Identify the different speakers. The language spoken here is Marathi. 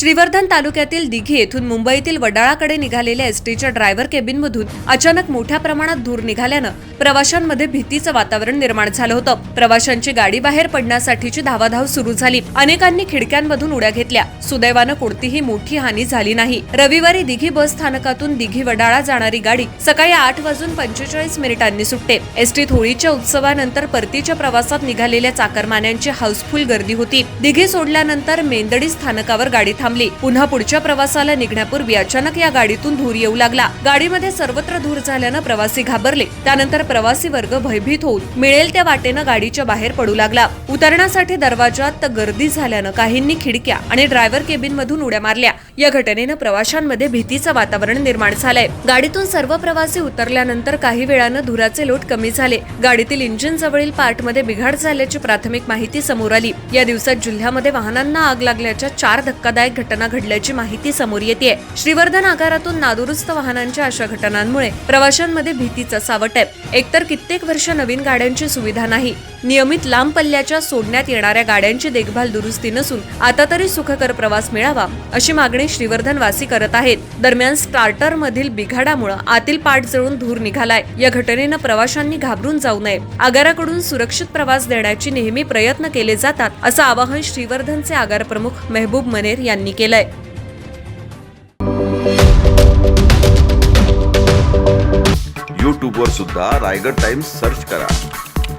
Speaker 1: श्रीवर्धन तालुक्यातील दिघी येथून मुंबईतील वडाळाकडे निघालेल्या एसटीच्या ड्रायव्हर केबिनमधून अचानक मोठ्या प्रमाणात धूर निघाल्यानं प्रवाशांमध्ये भीतीचं वातावरण निर्माण झालं होतं. प्रवाशांची गाडी बाहेर पडण्यासाठीची धावाधाव सुरू झाली. अनेकांनी खिडक्यांमधून उड्या घेतल्या. सुदैवानं कोणतीही मोठी हानी झाली नाही. रविवारी दिघी बस स्थानकातून दिघी वडाळा जाणारी गाडी सकाळी आठ वाजून पंचेचाळीस मिनिटांनी सुटते. एसटीत होळीच्या उत्सवानंतर परतीच्या प्रवासात निघालेल्या चाकरमान्यांची हाऊसफुल गर्दी होती. दिघी सोडल्यानंतर मेंदडी स्थानकावर गाडी थांब थांबली. पुन्हा पुढच्या प्रवासाला निघण्यापूर्वी अचानक या गाडीतून धूर येऊ लागला. गाडीमध्ये सर्वत्र धूर झाल्यानं प्रवासी घाबरले. त्यानंतर प्रवासी वर्ग भयभीत होऊन मिळेल त्या वाटेनं गाडीच्या बाहेर पडू लागला. उतरण्यासाठी दरवाजात गर्दी झाल्यानं काहींनी खिडक्या आणि ड्रायव्हर केबिन मधून उड्या मारल्या. या घटनेनं प्रवाशांमध्ये भीतीचं वातावरण निर्माण झालंय. गाडीतून सर्व प्रवासी उतरल्यानंतर काही वेळानं धुराचे लोट कमी झाले. गाडीतील इंजिन जवळील पार्टमध्ये बिघाड झाल्याची प्राथमिक माहिती समोर आली. या दिवसात जिल्ह्यामध्ये वाहनांना आग लागल्याच्या चार धक्कादायक घटना घडल्याची माहिती समोर येते श्रीवर्धन आगारातून नादुरुस्त वाहनांच्या अशा घटनांमुळे प्रवाशांमध्ये भीतीचं सावट आहे. एकतर कित्येक वर्ष नवीन गाड्यांची सुविधा नाही नियमित लांब पल्ल्याच्या सोडण्यात येणाऱ्या गाड्यांची देखभाल दुरुस्ती नसून आता तरी सुखकर प्रवास मिळावा अशी मागणी श्रीवर्धन वासी करत आहेत. दरम्यान स्टार्टर मधील बिघाडामुळे आतील पाठ जळून धूर निघालाय. या घटनेनं प्रवाशांनी घाबरून जाऊ नये. आगाराकडून सुरक्षित प्रवास देण्याची नेहमी प्रयत्न केले जातात असं आवाहन श्रीवर्धनचे आगार प्रमुख मेहबूब मनेर यांनी केलंय.
Speaker 2: यूट्यूबवर सुद्धा रायगड टाइम्स सर्च करा.